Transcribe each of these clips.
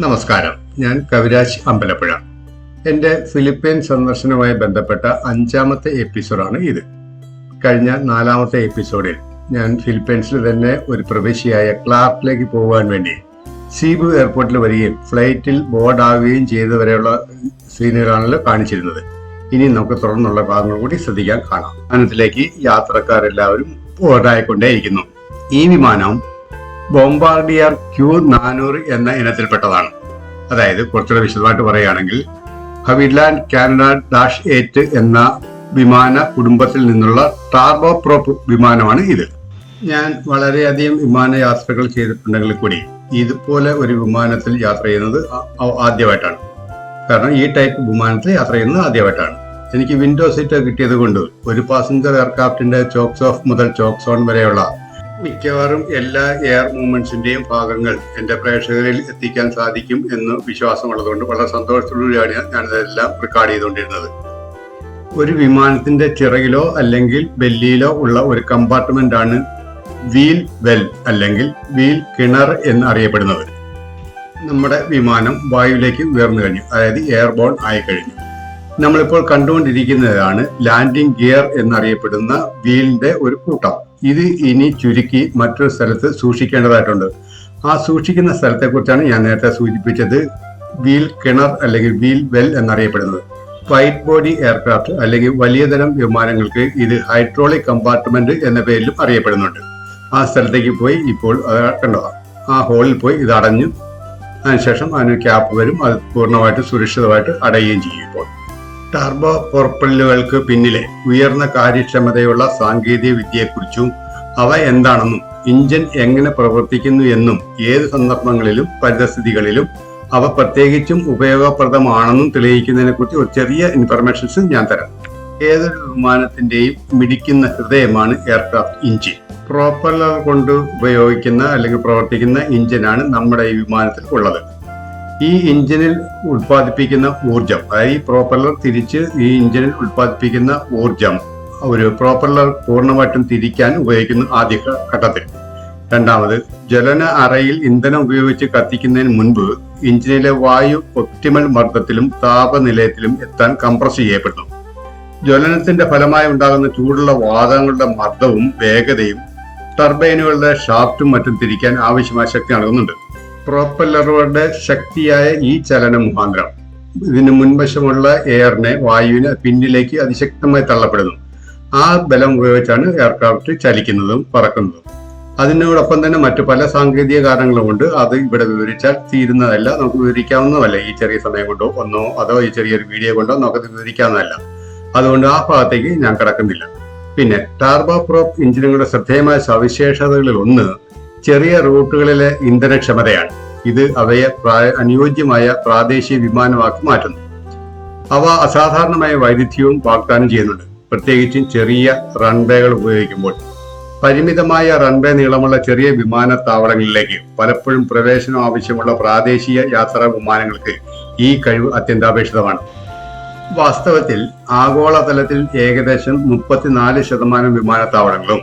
നമസ്കാരം. ഞാൻ കവിരാജ് അമ്പലപ്പുഴ. എന്റെ ഫിലിപ്പീൻ സന്ദർശനവുമായി ബന്ധപ്പെട്ട അഞ്ചാമത്തെ എപ്പിസോഡാണ് ഇത്. കഴിഞ്ഞ നാലാമത്തെ എപ്പിസോഡിൽ ഞാൻ ഫിലിപ്പീൻസിൽ തന്നെ ഒരു പ്രവേശിയായ ക്ലാർക്കിലേക്ക് പോകാൻ വേണ്ടി സീബു എയർപോർട്ടിൽ വരികയും ഫ്ലൈറ്റിൽ ബോർഡാവുകയും ചെയ്തവരെയുള്ള സീനുകളാണല്ലോ കാണിച്ചിരുന്നത്. ഇനി നമുക്ക് തുടർന്നുള്ള ഭാഗങ്ങൾ കൂടി ശ്രദ്ധിക്കാൻ കാണാം. വിമാനത്തിലേക്ക് യാത്രക്കാരെല്ലാവരും ബോർഡായിക്കൊണ്ടേയിരിക്കുന്നു. ഈ വിമാനം ബോംബാർഡിയർ ക്യൂ നാനൂറ് എന്ന ഇനത്തിൽപ്പെട്ടതാണ്. അതായത് കുറച്ചുകൂടെ വിശദമായിട്ട് പറയുകയാണെങ്കിൽ ഹവിഡ്ലാൻഡ് കാനഡ ഡാഷ് എയ്റ്റ് എന്ന വിമാന കുടുംബത്തിൽ നിന്നുള്ള ടാർബോ പ്രോപ്പ് വിമാനമാണ് ഇത്. ഞാൻ വളരെയധികം വിമാന യാത്രകൾ ചെയ്തിട്ടുണ്ടെങ്കിൽ കൂടി ഇതുപോലെ ഒരു വിമാനത്തിൽ യാത്ര ചെയ്യുന്നത് ആദ്യമായിട്ടാണ്. കാരണം ഈ ടൈപ്പ് വിമാനത്തിൽ യാത്ര ചെയ്യുന്നത് ആദ്യമായിട്ടാണ്. എനിക്ക് വിൻഡോ സീറ്റ് കിട്ടിയത് കൊണ്ട് ഒരു പാസഞ്ചർ എയർക്രാഫ്റ്റിന്റെ ചോക്സ് ഓഫ് മുതൽ ചോക്സ് ഓൺ വരെയുള്ള മിക്കവാറും എല്ലാ എയർ മൂവ്മെന്റ്സിന്റെയും ഭാഗങ്ങൾ എന്റെ പ്രേക്ഷകരിൽ എത്തിക്കാൻ സാധിക്കും എന്ന് വിശ്വാസമുള്ളതുകൊണ്ട് വളരെ സന്തോഷത്തോടുകൂടിയാണ് ഞാനിതെല്ലാം റെക്കോർഡ് ചെയ്തുകൊണ്ടിരുന്നത്. ഒരു വിമാനത്തിന്റെ ചിറകിലോ അല്ലെങ്കിൽ ബെല്ലിയിലോ ഉള്ള ഒരു കമ്പാർട്ട്മെന്റ് ആണ് വീൽ വെൽ അല്ലെങ്കിൽ വീൽ കിണർ എന്ന് അറിയപ്പെടുന്നത് നമ്മുടെ വിമാനം വായുവിലേക്ക് ഉയർന്നു കഴിഞ്ഞു അതായത് എയർബോൺ ആയി കഴിഞ്ഞു. നമ്മളിപ്പോൾ കണ്ടുകൊണ്ടിരിക്കുന്നതാണ് ലാൻഡിംഗ് ഗിയർ എന്നറിയപ്പെടുന്ന വീലിന്റെ ഒരു കൂട്ടം. ഇത് ഇനി ചുരുക്കി മറ്റൊരു സ്ഥലത്ത് സൂക്ഷിക്കേണ്ടതായിട്ടുണ്ട്. ആ സൂക്ഷിക്കുന്ന സ്ഥലത്തെക്കുറിച്ചാണ് ഞാൻ നേരത്തെ സൂചിപ്പിച്ചത്. വീൽ കിണർ അല്ലെങ്കിൽ വീൽ വെൽ എന്നറിയപ്പെടുന്നത്. വൈറ്റ് ബോഡി എയർക്രാഫ്റ്റ് അല്ലെങ്കിൽ വലിയ തരം വിമാനങ്ങൾക്ക് ഇത് ഹൈഡ്രോളിക് കമ്പാർട്ട്മെന്റ് എന്ന പേരിലും അറിയപ്പെടുന്നുണ്ട്. ആ സ്ഥലത്തേക്ക് പോയി ഇപ്പോൾ അത് കണ്ടോ? ആ ഹോളിൽ പോയി ഇത് അടഞ്ഞു അതിനുശേഷം അതിന് ക്യാപ്പ് വരും. അത് പൂർണമായിട്ട് സുരക്ഷിതമായിട്ട് അടയുകയും ചെയ്യും ഇപ്പോൾ. ടർബോ പൊറപ്പല്ലുകൾക്ക് പിന്നിലെ ഉയർന്ന കാര്യക്ഷമതയുള്ള സാങ്കേതിക വിദ്യയെക്കുറിച്ചും അവ എന്താണെന്നും ഇഞ്ചൻ എങ്ങനെ പ്രവർത്തിക്കുന്നു എന്നും ഏത് സന്ദർഭങ്ങളിലും പരിതസ്ഥിതികളിലും അവ പ്രത്യേകിച്ചും ഉപയോഗപ്രദമാണെന്നും തെളിയിക്കുന്നതിനെ കുറിച്ച് ഒരു ചെറിയ ഇൻഫർമേഷൻസ് ഞാൻ തരാം. ഏതൊരു വിമാനത്തിന്റെയും മിടിക്കുന്ന ഹൃദയമാണ് എയർക്രാഫ്റ്റ് ഇഞ്ചിൻ പ്രോപ്പല്ലർ കൊണ്ട് ഉപയോഗിക്കുന്ന അല്ലെങ്കിൽ പ്രവർത്തിക്കുന്ന ഇഞ്ചിനാണ് നമ്മുടെ ഈ വിമാനത്തിൽ ഉള്ളത്. ഈ എഞ്ചിനിൽ ഉൽപ്പാദിപ്പിക്കുന്ന ഊർജം അതായത് ഈ പ്രോപ്പല്ലർ തിരിച്ച് ഈ എഞ്ചിനിൽ ഉൽപ്പാദിപ്പിക്കുന്ന ഊർജം ഒരു പ്രോപ്പല്ലർ പൂർണമായിട്ടും തിരിക്കാൻ ഉപയോഗിക്കുന്ന ആദ്യ ഘട്ടത്തിൽ. രണ്ടാമത് ജ്വലന അറയിൽ ഇന്ധനം ഉപയോഗിച്ച് കത്തിക്കുന്നതിന് മുൻപ് എഞ്ചിനിലെ വായു ഒപ്റ്റിമൽ മർദ്ദത്തിലും താപനിലയത്തിലും എത്താൻ കംപ്രസ് ചെയ്യപ്പെടുന്നു. ജ്വലനത്തിന്റെ ഫലമായി ഉണ്ടാകുന്ന ചൂടുള്ള വാതകങ്ങളുടെ മർദ്ദവും വേഗതയും ടർബൈനുകളുടെ ഷാഫ്റ്റും മറ്റും തിരിക്കാൻ ആവശ്യമായ ശക്തി നൽകുന്നുണ്ട്. പ്രോപ്പല്ലറുകളുടെ ശക്തിയായ ഈ ചലന മുഖാന്തരം. ഇതിന് മുൻവശമുള്ള എയറിനെ വായുവിന് പിന്നിലേക്ക് അതിശക്തമായി തള്ളപ്പെടുന്നു. ആ ബലം ഉപയോഗിച്ചാണ് എയർക്രാഫ്റ്റ് ചലിക്കുന്നതും പറക്കുന്നതും. അതിനോടൊപ്പം തന്നെ മറ്റു പല സാങ്കേതിക കാരണങ്ങളും കാരണങ്ങളുമുണ്ട് അത് ഇവിടെ വിവരിച്ചാൽ തീരുന്നതല്ല നമുക്ക് വിവരിക്കാവുന്നതല്ല. ഈ ചെറിയ സമയം കൊണ്ടോ ഒന്നോ അതോ ഈ ചെറിയൊരു വീഡിയോ കൊണ്ടോ നമുക്ക് വിവരിക്കാവുന്നതല്ല. അതുകൊണ്ട് ആ ഭാഗത്തേക്ക് ഞാൻ കിടക്കുന്നില്ല. പിന്നെ ടാർബോ പ്രോപ്പ് എഞ്ചിനുകളുടെ ശ്രദ്ധേയമായ സവിശേഷതകളിൽ ഒന്ന് ചെറിയ റൂട്ടുകളിലെ ഇന്ധനക്ഷമതയാണ്. ഇത് അവയെ പ്രായ- അനുയോജ്യമായ പ്രാദേശിക വിമാനമാക്കി മാറ്റുന്നു. അവ അസാധാരണമായ വൈവിധ്യവും വാഗ്ദാനം ചെയ്യുന്നുണ്ട്. പ്രത്യേകിച്ചും ചെറിയ റൺവേകൾ ഉപയോഗിക്കുമ്പോൾ. പരിമിതമായ റൺവേ നീളമുള്ള ചെറിയ വിമാനത്താവളങ്ങളിലേക്ക് പലപ്പോഴും പ്രവേശനം ആവശ്യമുള്ള പ്രാദേശിക യാത്രാ വിമാനങ്ങൾക്ക് ഈ കഴിവ് അത്യന്താപേക്ഷിതമാണ്. വാസ്തവത്തിൽ ആഗോളതലത്തിൽ ഏകദേശം മുപ്പത്തിനാല് ശതമാനം വിമാനത്താവളങ്ങളും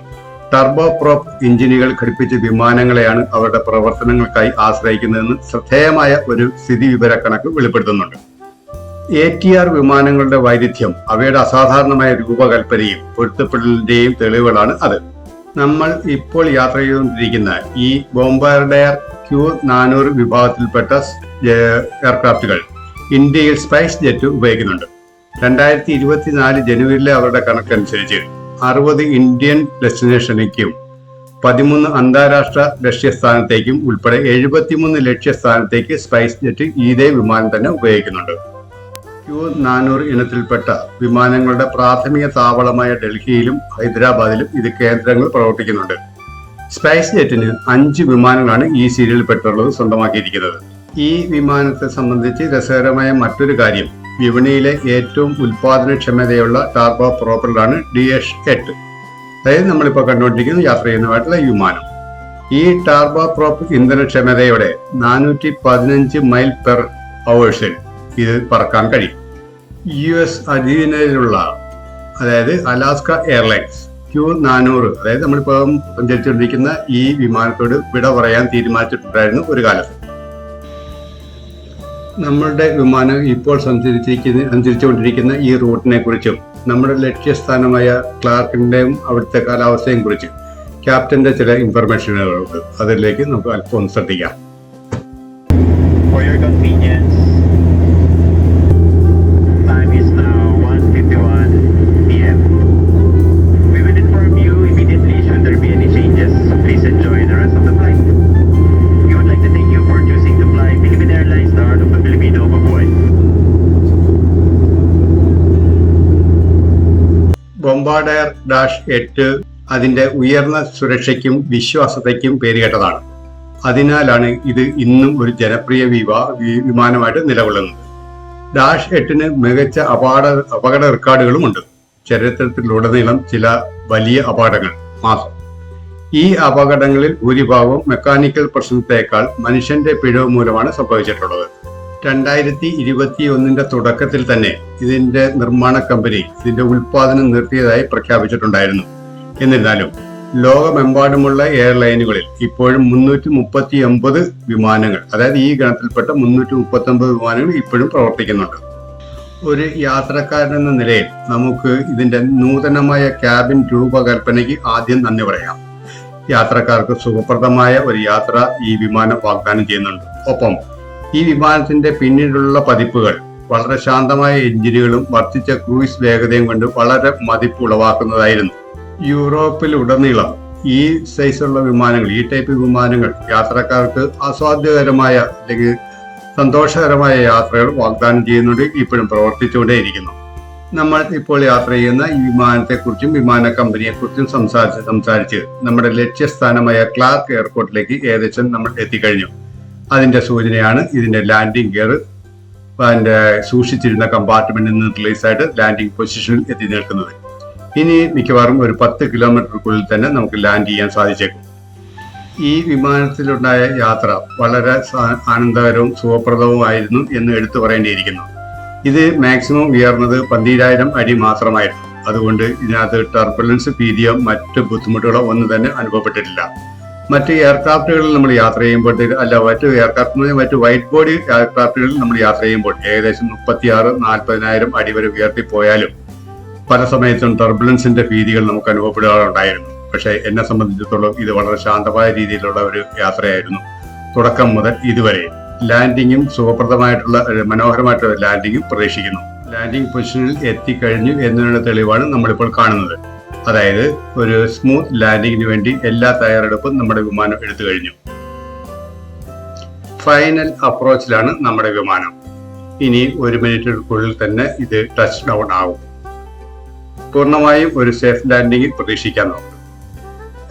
ടർബോപ്രോപ്പ് എഞ്ചിനുകൾ ഘടിപ്പിച്ച വിമാനങ്ങളെയാണ് അവരുടെ പ്രവർത്തനങ്ങൾക്കായി ആശ്രയിക്കുന്നതെന്ന് ശ്രദ്ധേയമായ ഒരു സ്ഥിതി വിവരക്കണക്ക് വെളിപ്പെടുത്തുന്നുണ്ട്. എ ടി ആർ വിമാനങ്ങളുടെ വൈരുദ്ധ്യം അവയുടെ അസാധാരണമായ രൂപകൽപ്പനയും പൊരുത്തപ്പെടലിന്റെയും തെളിവുകളാണ് അത്. നമ്മൾ ഇപ്പോൾ യാത്ര ചെയ്തുകൊണ്ടിരിക്കുന്ന ഈ ബോംബാർഡയർ ക്യൂ നാനൂറ് വിഭാഗത്തിൽപ്പെട്ട എയർക്രാഫ്റ്റുകൾ ഇന്ത്യയിൽ സ്പൈസ് ജെറ്റ് ഉപയോഗിക്കുന്നുണ്ട്. രണ്ടായിരത്തി ഇരുപത്തിനാല് ജനുവരിയിലെ അവരുടെ കണക്കനുസരിച്ച് അറുപത് ഇന്ത്യൻ ഡെസ്റ്റിനേഷനിലേക്കും പതിമൂന്ന് അന്താരാഷ്ട്ര ലക്ഷ്യസ്ഥാനത്തേക്കും ഉൾപ്പെടെ എഴുപത്തിമൂന്ന് ലക്ഷ്യസ്ഥാനത്തേക്ക് സ്പൈസ് ജെറ്റ് ഇതേ വിമാനം തന്നെ ഉപയോഗിക്കുന്നുണ്ട്. ക്യൂ നാനൂറ് ഇനത്തിൽപ്പെട്ട വിമാനങ്ങളുടെ പ്രാഥമിക താവളമായ ഡൽഹിയിലും ഹൈദരാബാദിലും ഇത് കേന്ദ്രങ്ങൾ പ്രവർത്തിക്കുന്നുണ്ട്. സ്പൈസ് ജെറ്റിന് അഞ്ച് വിമാനങ്ങളാണ് ഈ സീരിയലിൽ പെട്ടുള്ളത് സ്വന്തമാക്കിയിരിക്കുന്നത്. ഈ വിമാനത്തെ സംബന്ധിച്ച് രസകരമായ മറ്റൊരു കാര്യം വിപണിയിലെ ഏറ്റവും ഉൽപാദനക്ഷമതയുള്ള ടാർബോ പ്രോപ്പറാണ് ഡി എഷ് എട്ട് അതായത് നമ്മളിപ്പോൾ കണ്ടുകൊണ്ടിരിക്കുന്ന യാത്ര ചെയ്യുന്നതായിട്ടുള്ള വിമാനം. ഈ ടാർബോ പ്രോപ്പ് ഇന്ധനക്ഷമതയോടെ നാനൂറ്റി പതിനഞ്ച് മൈൽ പെർ അവേഴ്സിൽ ഇത് പറക്കാൻ കഴിയും. യു എസ് അധീനയിലുള്ള അതായത് അലാസ്ക എയർലൈൻസ് ക്യൂ നാനൂറ് അതായത് നമ്മളിപ്പോൾ സഞ്ചരിച്ചുകൊണ്ടിരിക്കുന്ന ഈ വിമാനത്തോട് വിട പറയാൻ തീരുമാനിച്ചിട്ടുണ്ടായിരുന്നു ഒരു കാലത്ത്. നമ്മളുടെ വിമാനം ഇപ്പോൾ സഞ്ചരിച്ചിരിക്കുന്ന സഞ്ചരിച്ചുകൊണ്ടിരിക്കുന്ന ഈ റൂട്ടിനെ കുറിച്ചും നമ്മുടെ ലക്ഷ്യസ്ഥാനമായ ക്ലാർക്കിന്റെയും അവിടുത്തെ കാലാവസ്ഥയും കുറിച്ച് ക്യാപ്റ്റന്റെ ചില ഇൻഫർമേഷനുകളുണ്ട് അതിലേക്ക് നമുക്ക് അല്പം ശ്രദ്ധിക്കാം. ഡാഷ് എട്ട് അതിന്റെ ഉയർന്ന സുരക്ഷയ്ക്കും വിശ്വാസതയ്ക്കും പേരുകേട്ടതാണ് അതിനാലാണ് ഇത് ഇന്നും ഒരു ജനപ്രിയ വിവാ വിമാനമായിട്ട് നിലകൊള്ളുന്നത്. ഡാഷ് എട്ടിന് മികച്ച അപകട അപകട റെക്കോർഡുകളുമുണ്ട്. ചരിത്രത്തിലുടനീളം ചില വലിയ അപകടങ്ങൾ മാസം ഈ അപകടങ്ങളിൽ ഭൂരിഭാഗവും മെക്കാനിക്കൽ പ്രശ്നത്തേക്കാൾ മനുഷ്യന്റെ പിഴവ് മൂലമാണ് സംഭവിച്ചിട്ടുള്ളത്. രണ്ടായിരത്തി ഇരുപത്തി ഒന്നിന്റെ തുടക്കത്തിൽ തന്നെ ഇതിന്റെ നിർമ്മാണ കമ്പനി ഇതിന്റെ ഉൽപാദനം നിർത്തിയതായി പ്രഖ്യാപിച്ചിട്ടുണ്ടായിരുന്നു. എന്നിരുന്നാലും ലോകമെമ്പാടുമുള്ള എയർലൈനുകളിൽ ഇപ്പോഴും മുന്നൂറ്റി മുപ്പത്തി ഒമ്പത് വിമാനങ്ങൾ അതായത് ഈ ഗണത്തിൽപ്പെട്ട മുന്നൂറ്റി മുപ്പത്തി ഒമ്പത് വിമാനങ്ങൾ ഇപ്പോഴും പ്രവർത്തിക്കുന്നുണ്ട്. ഒരു യാത്രക്കാരൻ എന്ന നിലയിൽ നമുക്ക് ഇതിന്റെ നൂതനമായ ക്യാബിൻ രൂപകൽപ്പനയ്ക്ക് ആദ്യം നന്ദി പറയാം. യാത്രക്കാർക്ക് സുഖപ്രദമായ ഒരു യാത്ര ഈ വിമാനം വാഗ്ദാനം ചെയ്യുന്നുണ്ട്. ഒപ്പം ഈ വിമാനത്തിന്റെ പിന്നിലുള്ള പതിപ്പുകൾ വളരെ ശാന്തമായ എഞ്ചിനുകളും വർദ്ധിച്ച ക്രൂയിസ് വേഗതയും കൊണ്ട് വളരെ മതിപ്പ് ഉളവാക്കുന്നതായിരുന്നു യൂറോപ്പിൽ ഉടനീളം ഈ സൈസുള്ള വിമാനങ്ങൾ ഈ ടൈപ്പ് വിമാനങ്ങൾ യാത്രക്കാർക്ക് ആസ്വാദ്യകരമായ അല്ലെങ്കിൽ സന്തോഷകരമായ യാത്രകൾ വാഗ്ദാനം ചെയ്യുന്നുണ്ട് ഇപ്പോഴും പ്രവർത്തിച്ചുകൊണ്ടേയിരിക്കുന്നു. നമ്മൾ ഇപ്പോൾ യാത്ര ചെയ്യുന്ന ഈ വിമാനത്തെക്കുറിച്ചും വിമാന കമ്പനിയെക്കുറിച്ചും സംസാരിച്ച് സംസാരിച്ച് നമ്മുടെ ലക്ഷ്യസ്ഥാനമായ ക്ലാർക്ക് എയർപോർട്ടിലേക്ക് ഏകദേശം നമ്മൾ എത്തിക്കഴിഞ്ഞു. അതിന്റെ സൂചനയാണ് ഇതിന്റെ ലാൻഡിംഗ് ഗിയർ അതിന്റെ സൂക്ഷിച്ചിരുന്ന കമ്പാർട്ട്മെന്റിൽ നിന്ന് റിലീസ് ആയിട്ട് ലാൻഡിംഗ് പൊസിഷനിൽ എത്തി നിൽക്കുന്നത്. ഇനി മിക്കവാറും ഒരു പത്ത് കിലോമീറ്റർക്കുള്ളിൽ തന്നെ നമുക്ക് ലാൻഡ് ചെയ്യാൻ സാധിച്ചേക്കും. ഈ വിമാനത്തിലുണ്ടായ യാത്ര വളരെ ആനന്ദകരവും സുഖപ്രദവുമായിരുന്നു എന്ന് എടുത്തു പറയേണ്ടിയിരിക്കുന്നു. ഇത് മാക്സിമം ഉയർന്നത് പന്തിരായിരം അടി മാത്രമായിരുന്നു. അതുകൊണ്ട് ഇതിനകത്ത് ടർബുലൻസ് ഭീതിയോ മറ്റ് ബുദ്ധിമുട്ടുകളോ ഒന്നും തന്നെ അനുഭവപ്പെട്ടിട്ടില്ല. മറ്റ് എയർക്രാഫ്റ്റുകളിൽ നമ്മൾ യാത്ര ചെയ്യുമ്പോൾ അല്ല മറ്റ് എയർക്രാഫ്റ്റ് മറ്റ് വൈറ്റ് ബോഡി എയർക്രാഫ്റ്റുകളിൽ നമ്മൾ യാത്ര ചെയ്യുമ്പോൾ ഏകദേശം മുപ്പത്തിയാറ് നാൽപ്പതിനായിരം അടി വരെ ഉയർത്തിപ്പോയാലും പല സമയത്തും ടർബുലൻസിന്റെ ഭീതികൾ നമുക്ക് അനുഭവപ്പെടാറുണ്ടായിരുന്നു പക്ഷെ എന്നെ സംബന്ധിച്ചിടത്തോളം ഇത് വളരെ ശാന്തമായ രീതിയിലുള്ള ഒരു യാത്രയായിരുന്നു തുടക്കം മുതൽ ഇതുവരെ. ലാൻഡിങ്ങും സുഖപ്രദമായിട്ടുള്ള മനോഹരമായിട്ടുള്ള ലാൻഡിങ്ങും പ്രതീക്ഷിക്കുന്നു. ലാൻഡിംഗ് പൊസിഷനിൽ എത്തിക്കഴിഞ്ഞു എന്നതിനുള്ള തെളിവാണ് നമ്മളിപ്പോൾ കാണുന്നത്. അതായത് ഒരു സ്മൂത്ത് ലാൻഡിങ്ങിന് വേണ്ടി എല്ലാ തയ്യാറെടുപ്പും നമ്മുടെ വിമാനം എടുത്തു കഴിഞ്ഞു. ഫൈനൽ അപ്രോച്ചിലാണ് നമ്മുടെ വിമാനം. ഇനി ഒരു മിനിറ്റിനുള്ളിൽ തന്നെ ഇത് ടച്ച് ഡൗൺ ആവും. പൂർണമായും ഒരു സേഫ് ലാൻഡിംഗ് പ്രതീക്ഷിക്കാൻ നോക്കും.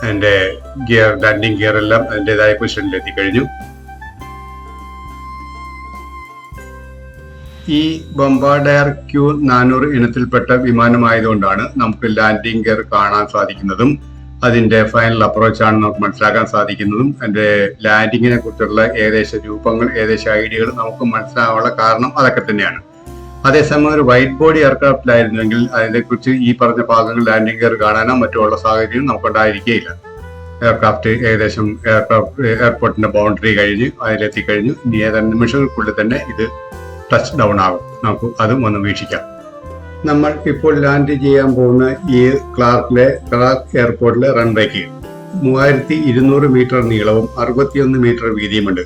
അതിന്റെ ഗിയർ ലാൻഡിംഗ് ഗിയർ എല്ലാം അതിന്റെതായ പൊസിഷനിൽ എത്തിക്കഴിഞ്ഞു. ഈ ബൊംബാഡയർ ക്യൂ നാനൂറ് ഇനത്തിൽപ്പെട്ട വിമാനമായതുകൊണ്ടാണ് നമുക്ക് ലാൻഡിംഗ് ഗിയർ കാണാൻ സാധിക്കുന്നതും അതിന്റെ ഫൈനൽ അപ്രോച്ച് ആണ് നമുക്ക് മനസ്സിലാക്കാൻ സാധിക്കുന്നതും. അതിന്റെ ലാൻഡിങ്ങിനെ കുറിച്ചുള്ള ഏകദേശ രൂപങ്ങൾ ഏകദേശ ഐഡിയകൾ നമുക്ക് മനസ്സിലാകാനുള്ള കാരണം അതൊക്കെ തന്നെയാണ്. അതേസമയം ഒരു വൈറ്റ് ബോഡി എയർക്രാഫ്റ്റിലായിരുന്നെങ്കിൽ അതിനെക്കുറിച്ച് ഈ പറഞ്ഞ ഭാഗങ്ങൾ ലാൻഡിംഗ് ഗിയർ കാണാനോ മറ്റുള്ള സാഹചര്യം നമുക്കുണ്ടായിരിക്കുകയില്ല എയർക്രാഫ്റ്റ് ഏകദേശം എയർക്രാഫ്റ്റ് എയർപോർട്ടിന്റെ ബൗണ്ടറി കഴിഞ്ഞ് അതിലെത്തിക്കഴിഞ്ഞു. ഇനി ഏതാനും നിമിഷങ്ങൾക്കുള്ളിൽ തന്നെ ഇത് ടച്ച് ഡൗൺ ആകും. നമുക്ക് അതും ഒന്ന് വീക്ഷിക്കാം. നമ്മൾ ഇപ്പോൾ ലാൻഡ് ചെയ്യാൻ പോകുന്ന ഈ ക്ലാർക്കിലെ ക്ലാർക്ക് എയർപോർട്ടിലെ റൺവേക്ക് മൂവായിരത്തി ഇരുന്നൂറ് മീറ്റർ നീളവും അറുപത്തിയൊന്ന് മീറ്റർ വീതിയുമുണ്ട്.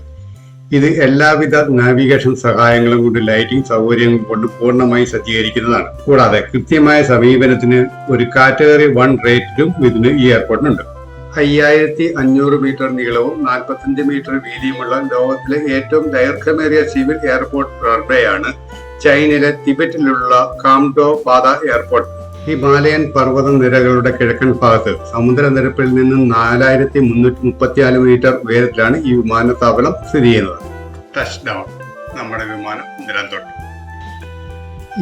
ഇത് എല്ലാവിധ നാവിഗേഷൻ സഹായങ്ങളും കൊണ്ട് ലൈറ്റിംഗ് സൗകര്യങ്ങളും കൊണ്ട് പൂർണമായി സജ്ജീകരിക്കുന്നതാണ്. കൂടാതെ കൃത്യമായ സമീപനത്തിന് ഒരു കാറ്റഗറി വൺ റേറ്റിലും ഇതിന് ഈ എയർപോർട്ടിനുണ്ട് അയ്യായിരത്തി അഞ്ഞൂറ് മീറ്റർ നീളവും നാൽപ്പത്തഞ്ച് മീറ്റർ വീതിയുമുള്ള ലോകത്തിലെ ഏറ്റവും ദൈർഘ്യമേറിയ സിവിൽ എയർപോർട്ട് റൺവേയാണ് ചൈനയിലെ തിബറ്റിലുള്ള കാംഡോ പാത എയർപോർട്ട്. ഹിമാലയൻ പർവത നിരകളുടെ കിഴക്കൻ ഭാഗത്ത് സമുദ്രനിരപ്പിൽ നിന്ന് നാലായിരത്തി മുന്നൂറ്റി മുപ്പത്തിനാല് മീറ്റർ ഉയരത്തിലാണ് ഈ വിമാനത്താവളം സ്ഥിതി ചെയ്യുന്നത്. ടച്ച് ഡൗൺ നമ്മുടെ വിമാനം നിലം തൊട്ടു.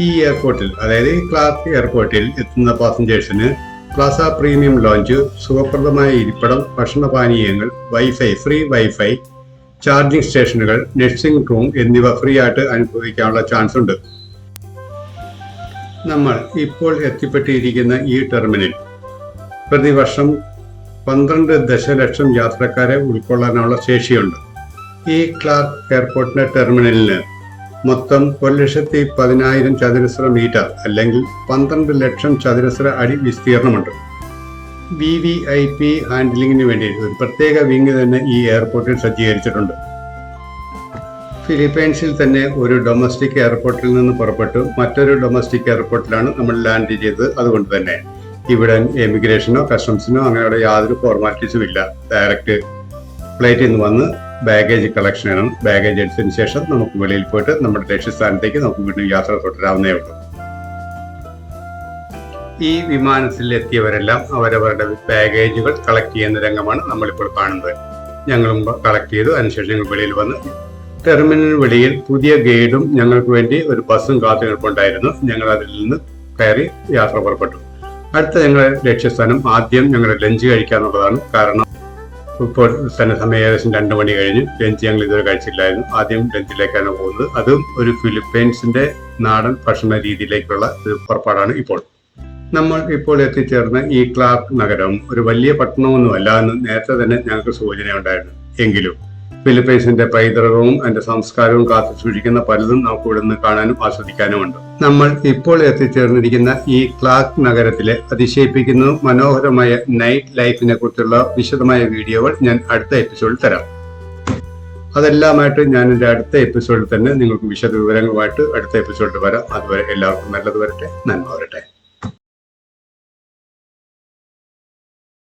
ഈ എയർപോർട്ടിൽ അതായത് ക്ലാർക്ക് എയർപോർട്ടിൽ എത്തുന്ന പാസഞ്ചേഴ്സിന് പ്ലാസ പ്രീമിയം ലോഞ്ച് സുഖപ്രദമായ ഇരിപ്പിടം ഭക്ഷണപാനീയങ്ങൾ വൈഫൈ ഫ്രീ വൈഫൈ ചാർജിംഗ് സ്റ്റേഷനുകൾ നഴ്സിംഗ് റൂം എന്നിവ ഫ്രീ ആയിട്ട് അനുഭവിക്കാനുള്ള ചാൻസ് ഉണ്ട്. നമ്മൾ ഇപ്പോൾ എത്തിപ്പെട്ടിരിക്കുന്ന ഈ ടെർമിനൽ പ്രതിവർഷം പന്ത്രണ്ട് ദശലക്ഷം യാത്രക്കാരെ ഉൾക്കൊള്ളാനുള്ള ശേഷിയുണ്ട്. ഈ ക്ലാർക്ക് എയർപോർട്ടിന്റെ ടെർമിനലിന് മൊത്തം ഒരു ലക്ഷത്തി പതിനായിരം ചതുരശ്ര മീറ്റർ അല്ലെങ്കിൽ പന്ത്രണ്ട് ലക്ഷം ചതുരശ്ര അടി വിസ്തീർണമുണ്ട്. വി വി ഐ പി ഹാൻഡ്ലിങ്ങിന് വേണ്ടി ഒരു പ്രത്യേക വിങ് തന്നെ ഈ എയർപോർട്ടിൽ സജ്ജീകരിച്ചിട്ടുണ്ട്. ഫിലിപ്പൈൻസിൽ തന്നെ ഒരു ഡൊമസ്റ്റിക് എയർപോർട്ടിൽ നിന്ന് പുറപ്പെട്ടു. മറ്റൊരു ഡൊമസ്റ്റിക് എയർപോർട്ടിലാണ് നമ്മൾ ലാൻഡ് ചെയ്തത്. അതുകൊണ്ട് തന്നെ ഇവിടെ എമിഗ്രേഷനോ കസ്റ്റംസിനോ അങ്ങനെയുള്ള യാതൊരു ഫോർമാലിറ്റീസും ഇല്ല. ഡയറക്റ്റ് ഫ്ലൈറ്റിൽ നിന്ന് വന്ന് ബാഗേജ് കളക്ഷൻ ആണ്. ബാഗേജ് എടുത്തതിന് ശേഷം നമുക്ക് വെളിയിൽ പോയിട്ട് നമ്മുടെ ലക്ഷ്യസ്ഥാനത്തേക്ക് നമുക്ക് വീണ്ടും യാത്ര തുടരാവുന്നേ ഉള്ളൂ. ഈ വിമാനത്തിൽ എത്തിയവരെല്ലാം അവരവരുടെ ബാഗേജുകൾ കളക്ട് ചെയ്യുന്ന രംഗമാണ് നമ്മളിപ്പോൾ കാണുന്നത്. ഞങ്ങളും കളക്ട് ചെയ്തു. അതിനുശേഷം ഞങ്ങൾ വെളിയിൽ വന്ന് ടെർമിനൽ വെളിയിൽ പുതിയ ഗൈഡും ഞങ്ങൾക്ക് വേണ്ടി ഒരു ബസ്സും കാത്തു നിൽപ്പുണ്ടായിരുന്നു. ഞങ്ങൾ അതിൽ നിന്ന് കയറി യാത്ര പുറപ്പെട്ടു. അടുത്ത ഞങ്ങളുടെ ലക്ഷ്യസ്ഥാനം ആദ്യം ഞങ്ങളുടെ ലഞ്ച് കഴിക്കാന്നുള്ളതാണ്. കാരണം ഇപ്പോൾ തന്നെ സമയം ഏകദേശം രണ്ട് മണി കഴിഞ്ഞു ലഞ്ച് ഞങ്ങൾ ഇതുവരെ കഴിച്ചില്ലായിരുന്നു ആദ്യം ലഞ്ചിലേക്കാണ് പോകുന്നത്. അതും ഒരു ഫിലിപ്പൈൻസിന്റെ നാടൻ ഭക്ഷണ രീതിയിലേക്കുള്ള ഒരു പുറപ്പാടാണ് ഇപ്പോൾ. നമ്മൾ ഇപ്പോൾ എത്തിച്ചേർന്ന ഈ ക്ലാർക്ക് നഗരം ഒരു വലിയ പട്ടണമൊന്നുമല്ല എന്ന് നേരത്തെ തന്നെ ഞങ്ങൾക്ക് സൂചനയുണ്ടായിരുന്നു എങ്കിലും ഫിലിപ്പൈൻസിന്റെ പൈതൃകവും അതിന്റെ സംസ്കാരവും കാത്തു സൂക്ഷിക്കുന്ന പലതും നമുക്ക് ഇവിടെ നിന്ന് കാണാനും ആസ്വദിക്കാനും ഉണ്ട് നമ്മൾ ഇപ്പോൾ എത്തിച്ചേർന്നിരിക്കുന്ന ഈ ക്ലാർക്ക് നഗരത്തിലെ അതിശയിപ്പിക്കുന്ന മനോഹരമായ നൈറ്റ് ലൈഫിനെ കുറിച്ചുള്ള വിശദമായ വീഡിയോകൾ ഞാൻ അടുത്ത എപ്പിസോഡിൽ തരാം. അതെല്ലാമായിട്ട് ഞാൻ എന്റെ അടുത്ത എപ്പിസോഡിൽ തന്നെ നിങ്ങൾക്ക് വിശദ വിവരങ്ങളുമായിട്ട് അടുത്ത എപ്പിസോഡിൽ വരാം. അതുവരെ എല്ലാവർക്കും നല്ലത് വരട്ടെ നന്മ വരട്ടെ.